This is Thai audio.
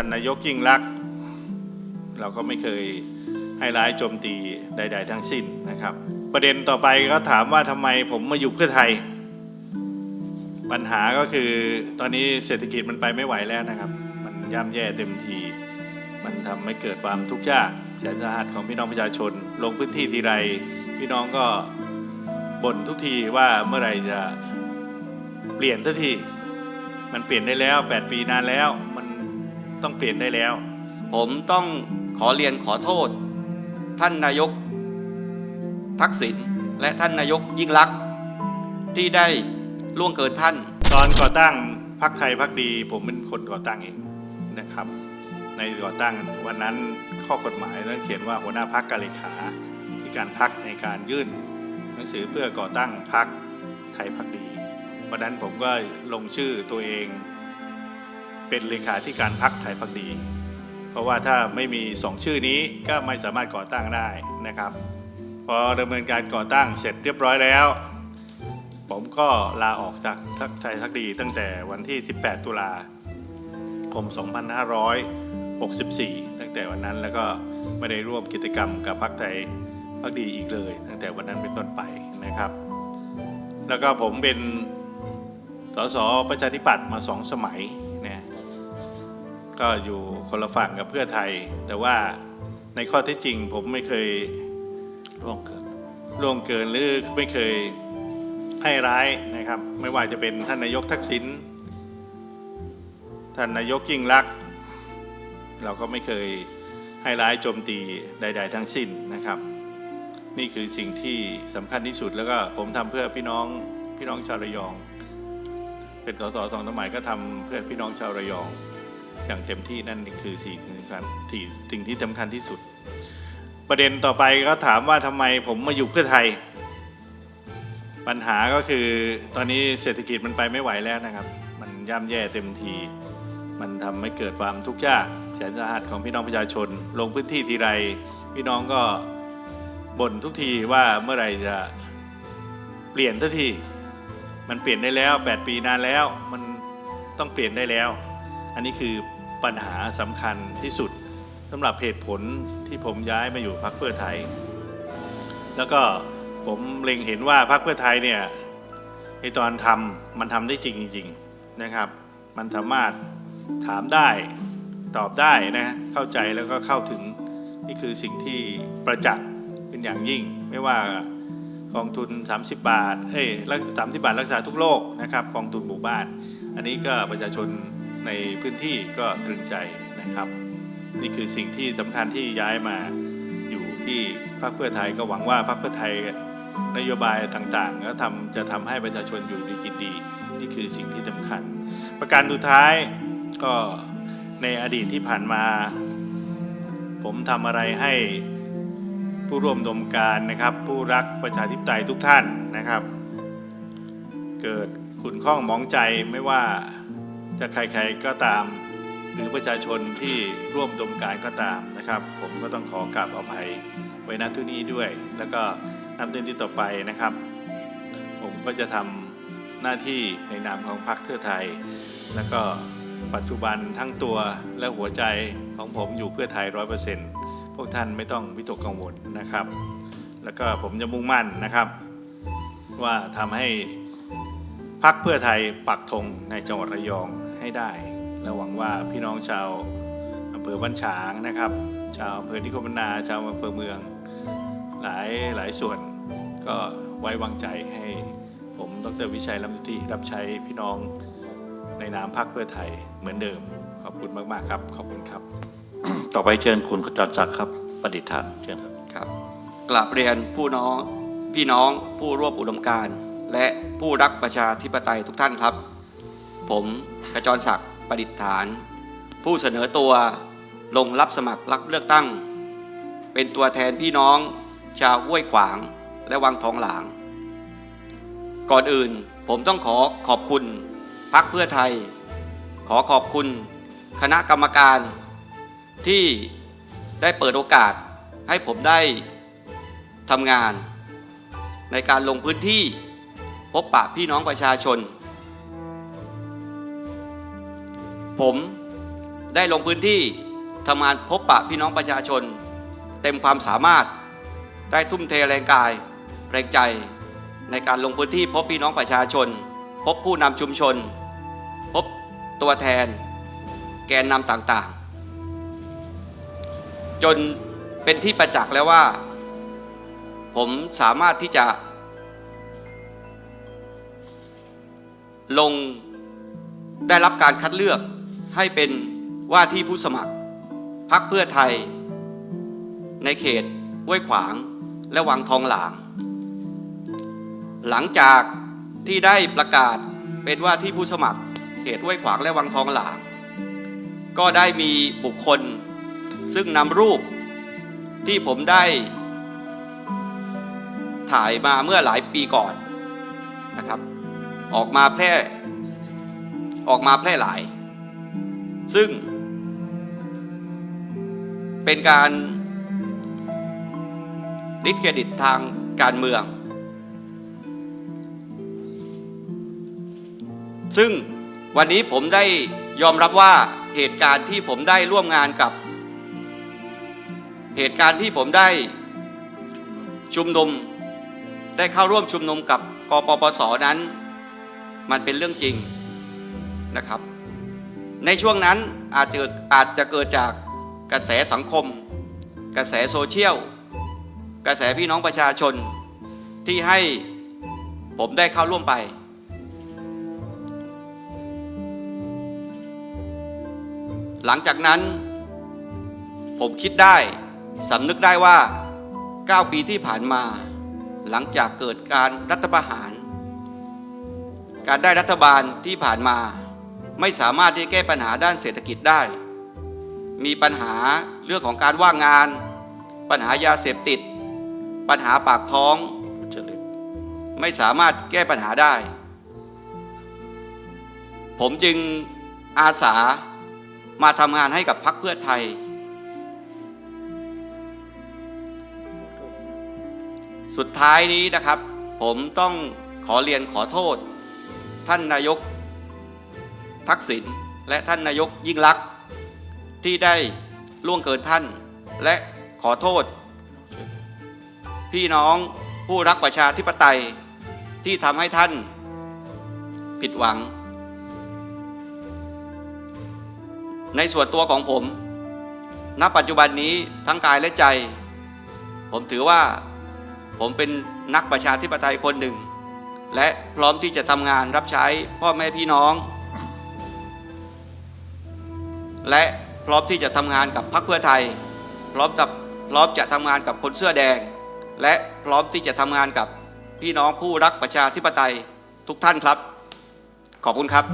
านนายกยิ่งรักษณ์เราก็ไม่เคยให้ร้ายโจมตีใด ๆ ทั้งสิ้นนะครับ ประเด็นต่อไปก็ถามว่าทำไมผมมาอยู่เพื่อไทย ปัญหาก็คือตอนนี้เศรษฐกิจมันไปไม่ไหวแล้วนะครับ มันย่ำแย่เต็มที มันทำให้เกิดความทุกข์ยากแสนสาหัสของพี่น้องประชาชน ลงพื้นที่ทีไร พี่น้องก็บ่นทุกทีว่าเมื่อไหร่จะเปลี่ยนสักทีมันเปลี่ยนได้แล้ว 8 ปีนานแล้ว ต้องเปลี่ยนได้แล้ว ผมต้องขอเรียนขอโทษ ท่านนายกทักษิณและท่านนายกยิ่งลักษณ์ที่ได้ล่วงเกินท่าน ตอนก่อตั้งพักไทยพักดี ผมเป็นคนก่อตั้งเองนะครับ ในก่อตั้งวันนั้นข้อกฎหมายนั้นเขียนว่าหัวหน้าพักกาเลขาที่การพักในการยื่น หนังสือเพื่อก่อตั้งพักไทยพักดีวันนั้นผมก็ลงชื่อตัวเอง เป็นเลขาธิการพักไทยพักดี เพราะว่าถ้าไม่มีสองชื่อนี้ก็ไม่สามารถก่อตั้งได้นะครับ พอดำเนินการก่อตั้งเสร็จเรียบร้อยแล้ว ผมก็ลาออกจากทักไทยทักดี ตั้งแต่วันที่ 18 ตุลาคม 2564 ตั้งแต่วันนั้นแล้วก็ไม่ได้ร่วมกิจกรรมกับพรรคไทยพักดีอีกเลย ตั้งแต่วันนั้นเป็นต้นไปนะครับ แล้วก็ผมเป็นสสประชาธิปัตย์มาสองสมัย ก็อยู่คนละฝั่งกับเพื่อไทย แต่ว่าในข้อเท็จจริง ผมไม่เคยล่วงเกินล่วงเกินหรือไม่เคยให้ร้ายนะครับ ไม่ว่าจะเป็นท่านนายกทักษิณท่านนายกยิ่งรักษณ์เราก็ไม่เคยให้ร้ายโจมตีใด ๆ ทั้งสิ้นนะครับ นี่คือสิ่งที่สำคัญที่สุดแล้วก็ผมทำเพื่อพี่น้องพี่น้องชาวระยอง เป็นสสสองสมัยก็ทำเพื่อพี่น้องชาวระยอง อย่างเต็มที่นั่นคือสิ่งสำคัญที่สิ่งที่สำคัญที่สุด ประเด็นต่อไปก็ถามว่าทำไมผมมาอยู่เพื่อไทย ปัญหาก็คือตอนนี้เศรษฐกิจมันไปไม่ไหวแล้วนะครับ มันย่ำแย่เต็มที มันทำให้เกิดความทุกข์ยากแสนสาหัสของพี่น้องประชาชน ลงพื้นที่ทีไร พี่น้องก็บ่นทุกทีว่าเมื่อไหร่จะเปลี่ยนสักทีมันเปลี่ยนได้แล้ว 8 ปีนานแล้ว มันต้องเปลี่ยนได้แล้ว อันนี้คือปัญหาสำคัญที่สุดสำหรับเหตุผลที่ผมย้ายมาอยู่พรรคเพื่อไทย แล้วก็ผมเล็งเห็นว่าพรรคเพื่อไทยเนี่ยในตอนทำมันทำได้จริงจริงๆนะครับ มันสามารถถามได้ตอบได้นะเข้าใจแล้วก็เข้าถึงนี่คือสิ่งที่ประจักษ์เป็นอย่างยิ่ง ไม่ว่ากองทุน 30 บาทเฮ้ยสามสิบาทรักษาทุกโรคนะครับกองทุนหมู่บ้าน อันนี้ก็ประชาชน ในพื้นที่ก็ตรึงใจนะครับ นี่คือสิ่งที่สำคัญที่ย้ายมาอยู่ที่พรรคเพื่อไทยก็หวังว่าพรรคเพื่อไทยนโยบายต่างๆก็ทำจะทำให้ประชาชนอยู่ดีกินดี นี่คือสิ่งที่สำคัญ ประการสุดท้ายก็ในอดีตที่ผ่านมา ผมทำอะไรให้ผู้ร่วมดมการนะครับ ผู้รักประชาธิปไตยทุกท่านนะครับ เกิดขุนข้องมองใจไม่ว่า จะใครๆก็ตาม หรือประชาชนที่ร่วมดมการก็ตามนะครับ ผมก็ต้องขอกราบอภัยไว้ณที่นี้ด้วย แล้วก็นับเดือนที่ต่อไปนะครับ ผมก็จะทำหน้าที่ในนามของพรรคเพื่อไทย แล้วก็ปัจจุบันทั้งตัวและหัวใจของผมอยู่เพื่อไทยร้อยเปอร์เซ็นต์พวกท่านไม่ต้องวิตกกังวลนะครับ แล้วก็ผมจะมุ่งมั่นนะครับ ว่าทำให้พรรคเพื่อไทยปักธงในจังหวัดระยอง ให้ได้ และหวังว่าพี่น้องชาวอำเภอบ้านฉางนะครับ ชาวอำเภอนิคมนาชาวอำเภอเมือง หลายหลายส่วนก็ไว้วางใจให้ผมดรวิชัยลำตุตีรับใช้พี่น้องในนามพรรคเพื่อไทยเหมือนเดิม ขอบคุณมาก ๆ ครับ ขอบคุณครับ ต่อไปเชิญคุณขจรศักดิ์ครับประดิษฐานเชิญครับครับกราบเรียนผู้น้องพี่น้องผู้ร่วมอุดมการณ์และผู้รักประชาธิปไตยทุกท่านครับ ผมกระจรศักดิ์ประดิษฐาน ผู้เสนอตัวลงรับสมัครรับเลือกตั้ง เป็นตัวแทนพี่น้อง ชาวห้วยขวางและวังทองหลาง ก่อนอื่นผมต้องขอขอบคุณพรรคเพื่อไทย ขอขอบคุณคณะกรรมการที่ได้เปิดโอกาสให้ผมได้ทำงาน ในการลงพื้นที่พบปะพี่น้องประชาชน ผมได้ลงพื้นที่ทำงานพบปะพี่น้องประชาชน เต็มความสามารถ ได้ทุ่มเทแรงกาย แรงใจ ในการลงพื้นที่พบพี่น้องประชาชน พบผู้นำชุมชน พบตัวแทน แกนนำต่างๆ จนเป็นที่ประจักษ์แล้วว่า ผมสามารถที่จะ ลงได้รับการคัดเลือก ให้เป็นว่าที่ผู้สมัครพรรคเพื่อไทย ในเขตห้วยขวางและวังทองหลาง หลังจากที่ได้ประกาศเป็นว่าที่ผู้สมัคร เขตห้วยขวางและวังทองหลาง ก็ได้มีบุคคล ซึ่งนำรูปที่ผมได้ถ่ายมาเมื่อหลายปีก่อนนะครับ ออกมาแพร่ออกมาแพร่หลาย ซึ่ง เป็นการดิสเครดิตทางการเมือง ซึ่งวันนี้ผมได้ยอมรับว่าเหตุการณ์ที่ผมได้ร่วมงานกับ เหตุการณ์ที่ผมได้ชุมนุม ได้เข้าร่วมชุมนุมกับกปปสนั้น มันเป็นเรื่องจริงนะครับ ในช่วงนั้นอาจจะอาจจะเกิดจากกระแสสังคม กระแสโซเชียล กระแสพี่น้องประชาชนที่ให้ผมได้เข้าร่วมไป หลังจากนั้นผมคิดได้สำนึกได้ว่า 9 ปีที่ผ่านมา หลังจากเกิดการรัฐประหาร การได้รัฐบาลที่ผ่านมา ไม่สามารถที่จะแก้ปัญหาด้านเศรษฐกิจได้ มีปัญหาเรื่องของการว่างงาน ปัญหายาเสพติด ปัญหาปากท้อง ไม่สามารถแก้ปัญหาได้ ผมจึงอาสามาทำงานให้กับพรรคเพื่อไทย สุดท้ายนี้นะครับ ผมต้องขอเรียนขอโทษ ท่านนายก ทักษิณและท่านนายกยิ่งลักษณ์ที่ได้ล่วงเกินท่าน และขอโทษ พี่น้องผู้รักประชาธิปไตยที่ทำให้ท่านผิดหวัง ในส่วนตัวของผม ณ ปัจจุบันนี้ทั้งกายและใจ ผมถือว่าผมเป็นนักประชาธิปไตยคนหนึ่ง และพร้อมที่จะทำงานรับใช้พ่อแม่พี่น้อง และพร้อมที่จะทำงานกับพรรคเพื่อไทย พร้อมกับพร้อมจะทำงานกับคนเสื้อแดง และพร้อมที่จะทำงานกับพี่น้องผู้รักประชาธิปไตยทุกท่านครับ ขอบคุณครับ